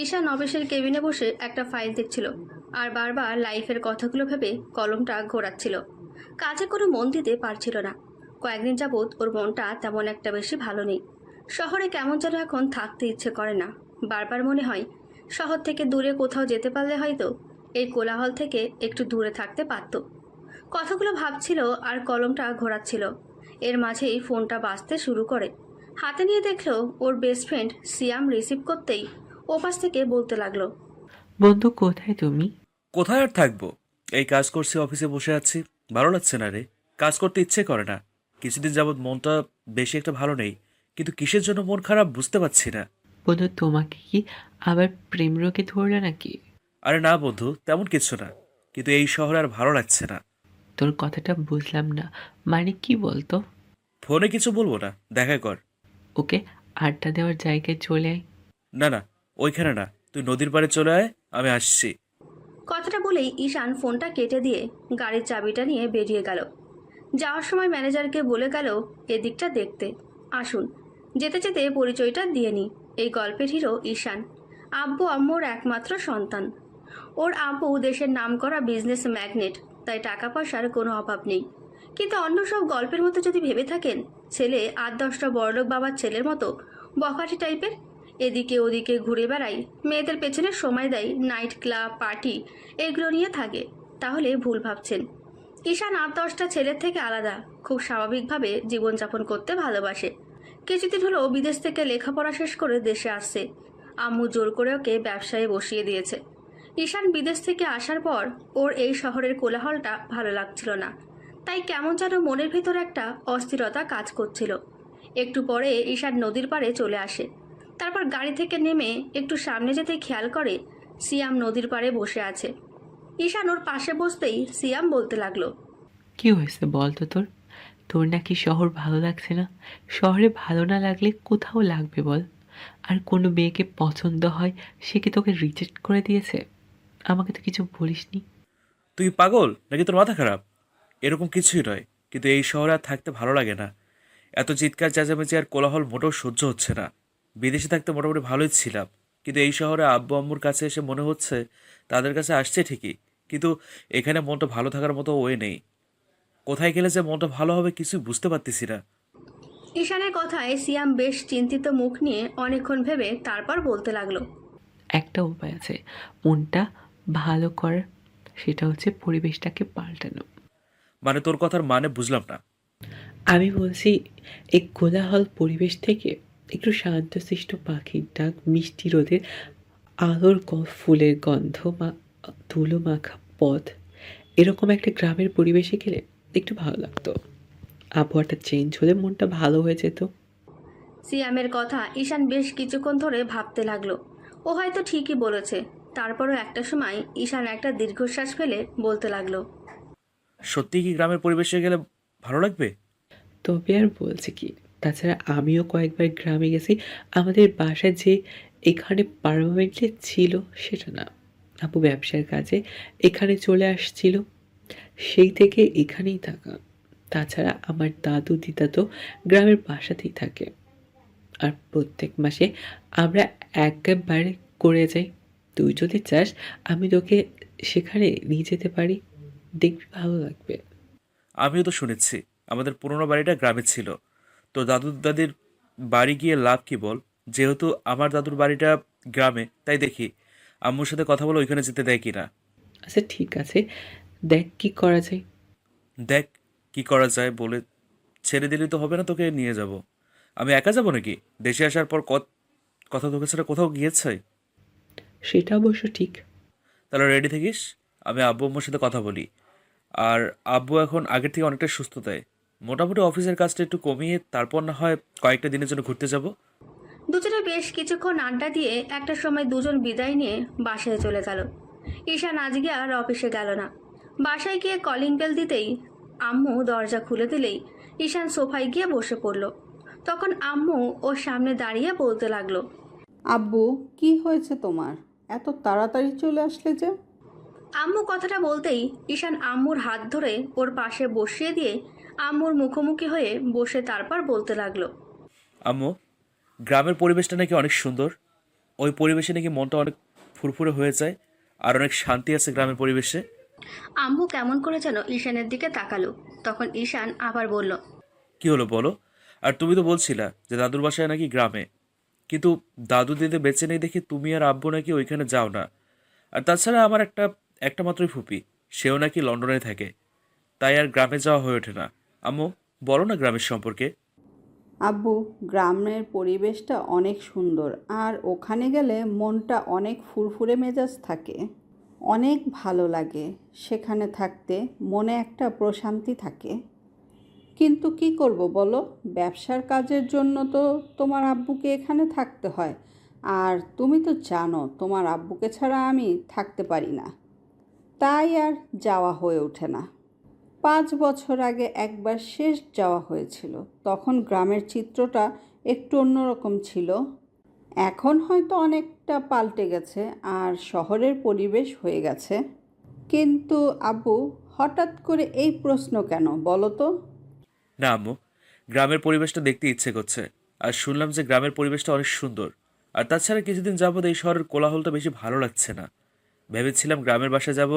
ঈশান অফিসের কেবিনে বসে একটা ফাইল দেখছিল আর বারবার লাইফের কথাগুলো ভেবে কলমটা ঘোরাচ্ছিল। কাজে কোনো মন দিতে পারছিল না। কয়েকদিন যাবৎ ওর মনটা তেমন একটা বেশি ভালো নেই। শহরে কেমন যেন এখন থাকতে ইচ্ছে করে না। বারবার মনে হয়, শহর থেকে দূরে কোথাও যেতে পারলে হয়তো এই কোলাহল থেকে একটু দূরে থাকতে পারত। কথাগুলো ভাবছিল আর কলমটা ঘোরাচ্ছিল। এর মাঝেই ফোনটা বাজতে শুরু করে। হাতে নিয়ে দেখল ওর বেস্ট ফ্রেন্ড সিয়াম রিসিভ করতেই ওপাশ থেকে বলতে লাগল বন্ধু কোথায় তুমি? কোথায় আর থাকব? এই কাজ করছি অফিসে বসে আছি। ভালো লাগছে না রে? কাজ করতে ইচ্ছে করে না। কিছুদিন যাবৎ মনটা বেশি একটা ভালো নেই কিন্তু কিসের জন্য মন খারাপ বুঝতে পারছি না। বন্ধু তোমাকে কি আবার প্রেম রোগে ধরলো নাকি? আরে না বন্ধু তেমন কিছু না। কিন্তু এই শহরে আর ভালো লাগছে না। তোর কথাটা বুঝলাম না। মানে কি বলতো? ফোনে কিছু বলব না দেখা কর। ওকে আড্ডা দেওয়ার জায়গায় চলে আয়। না না ওইখানে না, তুই নদীর পাড়ে চলে আয়, আমি আসছি। কথাটা বলেই ঈশান ফোনটা কেটে দিয়ে গাড়ির চাবিটা নিয়ে বেরিয়ে গেল। যাওয়ার সময় ম্যানেজারকে বলে গেল, এদিকটা দেখতে। আসুন। যেতে যেতে পরিচয়টা দিয়ে নি এই গল্পের হিরো ঈশান। আব্বু আম্মুর একমাত্র সন্তান। ওর আব্বু দেশের নামকরা বিজনেস ম্যাগনেট, তাই টাকা পয়সার কোনো অভাব নেই। কিন্তু অন্য সব গল্পের মতো যদি ভেবে থাকেন, ছেলে আট দশটা বড়লোক বাবার ছেলের মতো বকাটি টাইপের এদিকে ওদিকে ঘুরে বেড়াই। মেয়েদের পেছনে সময় দেয় নাইট ক্লাব পার্টি এগুলো নিয়ে থাকে। তাহলে ভুল ভাবছেন। ঈশান আট দশটা ছেলের থেকে আলাদা। খুব স্বাভাবিকভাবে জীবনযাপন করতে ভালোবাসে। কিছুদিন হলো বিদেশ থেকে লেখাপড়া শেষ করে দেশে আসছে। আম্মু জোর করে ওকে ব্যবসায় বসিয়ে দিয়েছে। ঈশান বিদেশ থেকে আসার পর ওর এই শহরের কোলাহলটা ভালো লাগছিল না। তাই কেমন যেন মনের ভেতর একটা অস্থিরতা কাজ করছিল। একটু পরে ঈশান নদীর পাড়ে চলে আসে। তারপর গাড়ি থেকে নেমে একটু সামনে যেতে খেয়াল করে সিয়াম নদীর পাড়ে বসে আছে। ঈশান ওর পাশে বসতেই সিয়াম বলতে লাগল কি হয়েছে বল তো তোর? তোর নাকি শহর ভালো লাগছে না? শহরে ভালো না লাগলে কোথাও লাগবে বল? আর কোনো মেয়েকে পছন্দ হয় সে কি তোকে রিজেক্ট করে দিয়েছে? আমাকে তো কিছু বলিসনি তুই পাগল? নাকি তোর মাথা খারাপ? এরকম কিছুই নয় কিন্তু এই শহরে আর থাকতে ভালো লাগে না। এত চিৎকার চেঁচামেচি আর কোলাহল মোটেও সহ্য হচ্ছে না। বিদেশে থাকতে মোটামুটি ভালোই ছিলাম। কিন্তু এই শহরে আব্বু আম্মুর কাছে এসে মনে হচ্ছে তাদের কাছে আসছে ঠিকই। কিন্তু এখানে মনটা ভালো থাকার মতো ওয়ে নেই। কোথায় গেলে যে মনটা ভালো হবে কিছুই বুঝতে পারতেছি না। ঈশানের কথায় সিয়াম বেশ চিন্তিত মুখ নিয়ে অনেকক্ষণ ভেবে তারপর বলতে লাগল। একটা উপায় আছে। মনটা ভালো করার সেটা হচ্ছে পরিবেশটাকে পাল্টানো। মানে তোর কথার মানে বুঝলাম না। আমি বলছি এই কোলাহল পরিবেশ থেকে একটু শান্তশিষ্ট পাখির ডাক মিষ্টি রোদের আলোর গ- ফুলের গন্ধ বা ধুলো মাখা পথ। এরকম একটা গ্রামের পরিবেশে গেলে একটু ভালো লাগতো। আবহাওয়াটা চেঞ্জ হলে মনটা ভালো হয়ে যেত। সিয়ামের কথা ঈশান বেশ কিছুক্ষণ ধরে ভাবতে লাগল। ও হয়তো ঠিকই বলেছে। তারপরও একটা সময় ঈশান একটা দীর্ঘশ্বাস ফেলে বলতে লাগল। সত্যি কি গ্রামের পরিবেশে গেলে ভালো লাগবে? তবে আর বলছে কি তাছাড়া আমিও কয়েকবার গ্রামে গেছি। আমাদের বাসা যে এখানে পারমানেন্টলি ছিল সেটা না। আপু ব্যবসার কাজে এখানে চলে আসছিল। সেই থেকে এখানেই থাকা। তাছাড়া আমার দাদু, দিদা তো গ্রামের বাসাতেই থাকে। আর প্রত্যেক মাসে আমরা একবারে করে যাই। তুই যদি চাস, আমি তোকে সেখানে নিয়ে যেতে পারি। দেখবি ভালো লাগবে। আমিও তো শুনেছি, আমাদের পুরোনো বাড়িটা গ্রামে ছিল। তো দাদুর দাদির বাড়ি গিয়ে লাভ কি বল? যেহেতু আমার দাদুর বাড়িটা গ্রামে তাই দেখি। আম্মুর সাথে কথা বলে ওইখানে যেতে দেয় কিনা। আচ্ছা ঠিক আছে। দেখ কি করা যায়। দেখ কি করা যায় বলে ছেড়ে দিলে তো হবে না তোকে নিয়ে যাব। আমি একা যাব নাকি? দেশে আসার পর কত কথা তোকে ছাড়া কোথাও গিয়েছে? সেটা অবশ্য ঠিক। তাহলে রেডি থাকিস? আমি আব্বু আম্মুর সাথে কথা বলি। আর আব্বু এখন আগের থেকে অনেকটা সুস্থ দেয় মোটামুটি অফিসের কাজটা একটু কমিয়ে তারপর না হয় কয়েকটা দিনের জন্য ঘুরতে যাব। দুজনে বেশ কিছুক্ষণ আড্ডা দিয়ে একটা সময় দুজন বিদায় নিয়ে বাসায় চলে গেল। ঈশান আজকে আর অফিসে গেল না। বাসায় গিয়ে কলিং বেল দিতেই আম্মু দরজা খুলে দিলেই ঈশান সোফায় গিয়ে বসে পড়ল। তখন আম্মু ওর সামনে দাঁড়িয়ে বলতে লাগল আব্বু কি হয়েছে তোমার? এত তাড়াতাড়ি চলে আসলে যে? আম্মু কথাটা বলতেই ঈশান আম্মুর হাত ধরে ওর পাশে বসিয়ে দিয়ে আম্মুর মুখোমুখি হয়ে বসে তারপর বলতে লাগল আম্মু গ্রামের পরিবেশটা নাকি অনেক সুন্দর। ওই পরিবেশে নাকি মনটা অনেক ফুরফুরে হয়ে যায় আর অনেক শান্তি আছে গ্রামের পরিবেশে। আম্মু কেমন করে যেন ঈশানের দিকে তাকালো। তখন ঈশান আবার বলল কি হলো বলো? আর তুমি তো বলছিলা যে দাদুর বাসায় নাকি গ্রামে। কিন্তু দাদু দিদি বেঁচে নেই দেখে তুমি আর আব্বু নাকি ওইখানে যাও না। আর তাছাড়া আমার একটা একটা মাত্রই ফুপি সেও নাকি লন্ডনে থাকে। তাই আর গ্রামে যাওয়া হয়ে ওঠে না। আম্মু, বলো না গ্রামের সম্পর্কে। আব্বু, গ্রামের পরিবেশটা অনেক সুন্দর, আর ওখানে গেলে মনটা অনেক ফুরফুরে মেজাজ থাকে। অনেক ভালো লাগে, সেখানে থাকতে মনে একটা প্রশান্তি থাকে। কিন্তু কি করব বলো? ব্যবসার কাজের জন্য তো তোমার আব্বুকে এখানে থাকতে হয়, আর তুমি তো জানো তোমার আব্বুকে ছাড়া আমি থাকতে পারি না। তাই আর যাওয়া হয়ে ওঠে না। পাঁচ বছর আগে একবার শেষ যাওয়া হয়েছিল। তখন গ্রামের চিত্রটা একটু অন্যরকম ছিল। এখন হয়তো অনেকটা পাল্টে গেছে আর শহরের পরিবেশ হয়ে গেছে। কিন্তু আব্বু, হঠাৎ করে এই প্রশ্ন কেন বলো তো? না আম্মু, গ্রামের পরিবেশটা দেখতে ইচ্ছে করছে। আর শুনলাম যে গ্রামের পরিবেশটা অনেক সুন্দর। আর তাছাড়া কিছুদিন যাবত এই শহরের কোলাহলটা বেশি ভালো লাগছে না। ভেবেছিলাম গ্রামের বাসায় যাব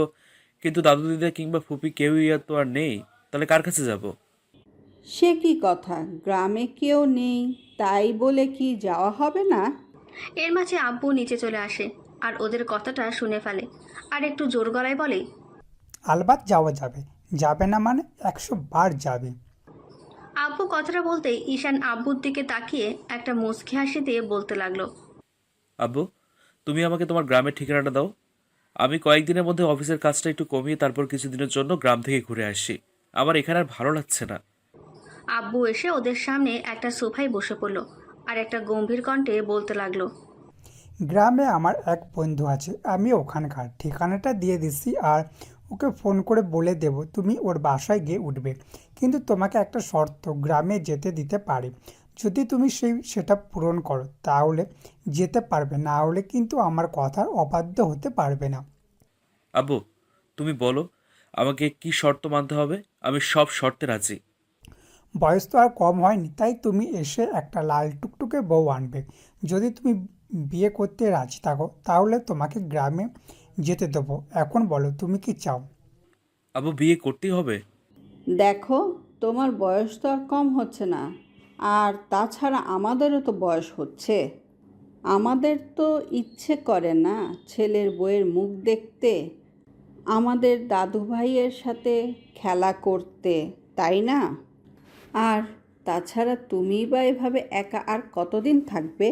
কিন্তু দাদু দিদা কিংবা ফুপি কেউই আর তো আর নেই তাহলে কার কাছে যাব? সে কি কথা? গ্রামে কেউ নেই তাই বলে কি যাওয়া হবে না? এর মাঝে আব্বু নিচে চলে আসে আর ওদের কথাটা শুনে ফেলে। আর একটু জোর গলায় বলে আলবাত যাওয়া যাবে। যাবে না মানে একশো বার যাবে। আব্বু কথাটা বলতেই ঈশান আব্বুর দিকে তাকিয়ে একটা মুচকি হাসি দিয়ে বলতে লাগল। আব্বু তুমি আমাকে তোমার গ্রামের ঠিকানাটা দাও। আমি কয়েকদিনের মধ্যে অফিসের কাজটা একটু কমিয়ে তারপর কিছুদিনের জন্য গ্রাম থেকে ঘুরে আসি। আমার এখানে আর ভালো লাগছে না। আব্বু এসে ওদের সামনে একটা সোফায় বসে পড়ল আর একটা গম্ভীর কণ্ঠে বলতে লাগল গ্রামে আমার এক বন্ধু আছে আমি ওখানকার। ঠিকানাটা দিয়ে দিচ্ছি আর ওকে ফোন করে বলে দেব তুমি ওর বাসায় গিয়ে উঠবে। কিন্তু তোমাকে একটা শর্ত গ্রামে যেতে দিতে পারি। যদি তুমি সেই সেটা পূরণ করো তাহলে যেতে পারবে। না হলে কিন্তু আমার কথার অবাধ্য হতে পারবে না। আব্বু তুমি বলো আমাকে কি শর্ত মানতে হবে? আমি সব শর্তে রাজি। বয়স তো আর কম হয়নি তাই তুমি এসে একটা লাল টুকটুকে বউ আনবে। যদি তুমি বিয়ে করতে রাজি থাকো তাহলে তোমাকে গ্রামে যেতে দেবো। এখন বলো তুমি কি চাও? আব্বু বিয়ে করতেই হবে? দেখো তোমার বয়স তো আর কম হচ্ছে না। আর তাছাড়া আমাদেরও তো বয়স হচ্ছে। আমাদের তো ইচ্ছে করে না ছেলের বইয়ের মুখ দেখতে, আমাদের দাদু ভাইয়ের সাথে খেলা করতে, তাই না? আর তাছাড়া তুমি বা এভাবে একা আর কতদিন থাকবে?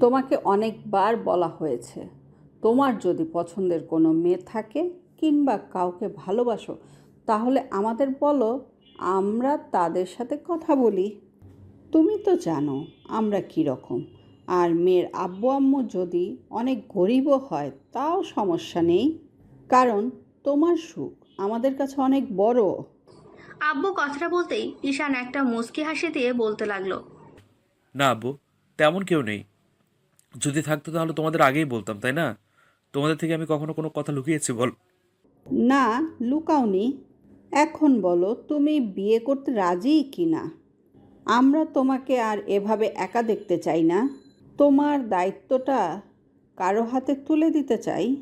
তোমাকে অনেকবার বলা হয়েছে, তোমার যদি পছন্দের কোনো মেয়ে থাকে কিংবা কাউকে ভালোবাসো, তাহলে আমাদের বলো, আমরা তাদের সাথে কথা বলি। তুমি তো জানো আমরা কী রকম। আর মেয়ের আব্বু আম্মু যদি অনেক গরিবও হয় তাও সমস্যা নেই। কারণ তোমার সুখ আমাদের কাছে অনেক বড় আব্বু কথাটা বলতেই ঈশান একটা মুচকি হাসি দিয়ে বলতে লাগল। না আব্বু তেমন কেউ নেই। যদি থাকতো তাহলে তোমাদের আগেই বলতাম তাই না? তোমাদের থেকে আমি কখনো কোনো কথা লুকিয়েছি বল। না লুকাওনি। এখন বলো তুমি বিয়ে করতে রাজি কি না আমরা তোমাকে আর এভাবে একা দেখতে চাই না। তোমার দায়িত্বটা কারও হাতে তুলে দিতে চাই।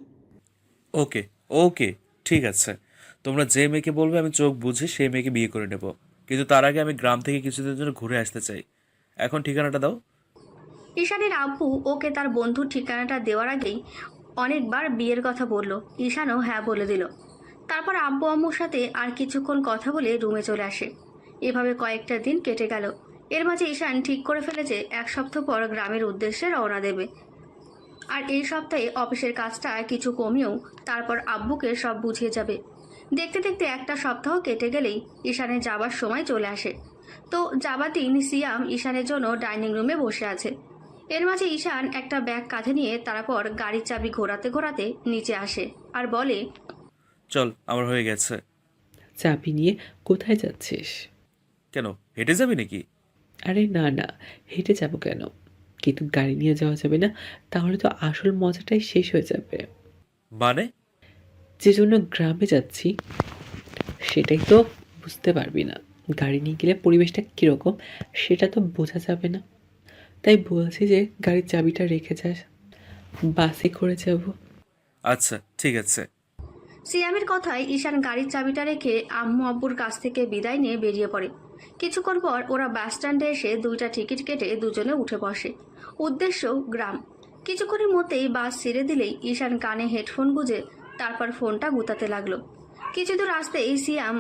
ওকে ওকে ঠিক আছে। তোমরা যে মেয়েকে বলবে আমি চোখ বুঝে সেই মেয়েকে বিয়ে করে নেব। কিন্তু তার আগে আমি গ্রাম থেকে কিছুদিনের জন্য ঘুরে আসতে চাই। এখন ঠিকানাটা দাও। ঈশানের আব্বু ওকে তার বন্ধুর ঠিকানাটা দেওয়ার আগেই অনেকবার বিয়ের কথা বলল। ঈশানও হ্যাঁ বলে দিল। তারপর আব্বু আম্মুর সাথে আর কিছুক্ষণ কথা বলে রুমে চলে আসে। এভাবে কয়েকটা দিন কেটে গেল। এর মাঝে ঈশান ঠিক করে ফেলেছে এক সপ্তাহ পর গ্রামের উদ্দেশ্যে রওনা দেবে। আর এই সপ্তাহে অফিসের কাজটা কিছু কমিয়েও তারপর আব্বুকে সব বুঝিয়ে যাবে। দেখতে দেখতে একটা সপ্তাহ কেটে গেলেই ঈশানের যাবার সময় চলে আসে। তো যাবার দিন সিয়াম ঈশানের জন্য ডাইনিং রুমে বসে আছে। এর মাঝে ঈশান একটা ব্যাগ কাঁধে নিয়ে তারপর গাড়ির চাবি ঘোরাতে ঘোরাতে নিচে আসে আর বলে চল আমার হয়ে গেছে। চাবি নিয়ে কোথায় যাচ্ছিস? কেন? হেঁটে যাবি নাকি? আরে না না। হেঁটে যাব কেন? কিন্তু গাড়ি নিয়ে যাওয়া যাবে না তাহলে তো আসল মজাটাই শেষ হয়ে যাবে। মানে? যে জন্য গ্রামে যাচ্ছি সেটাই তো বুঝতে পারবি না। গাড়ি নিয়ে গেলে পরিবেশটা কীরকম সেটা তো বোঝা যাবে না। তাই বলছি যে গাড়ির চাবিটা রেখে যাস। বাসে করে যাব। আচ্ছা ঠিক আছে। সিয়ামের কথায় ঈশান গাড়ির চাবিটা রেখে আম্মু আব্বুর কাছ থেকে বিদায় নিয়ে বেরিয়ে পড়ে। কিছুক্ষণ পর ওরা বাস স্ট্যান্ডে এসে দুইটা টিকিট কেটে দুজনে উঠে বসে। উদ্দেশ্য গ্রাম। কিছুক্ষণের মধ্যেই বাস ছেড়ে দিলেই ঈশান কানে হেডফোন গুঁজে তারপর ফোনটা গুতাতে লাগল। কিছু দূর আসতেই সিয়াম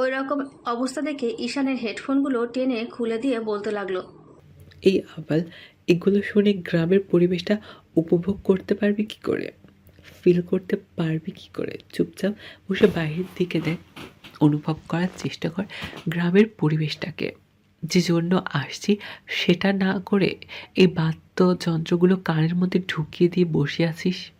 ওই রকম অবস্থা দেখে ঈশানের হেডফোনগুলো টেনে খুলে দিয়ে বলতে লাগল, এই আবাল, এগুলো শুনে গ্রামের পরিবেশটা উপভোগ করতে পারবি কি করে? ফিল করতে পারবি কি করে? চুপচাপ বসে বাইরের দিকে দেখ। অনুভব করার চেষ্টা কর গ্রামের পরিবেশটাকে। যে জন্য আসছি, সেটা না করে এই বাদ্যযন্ত্রগুলো কানের মধ্যে ঢুকিয়ে দিয়ে বসে আছিস।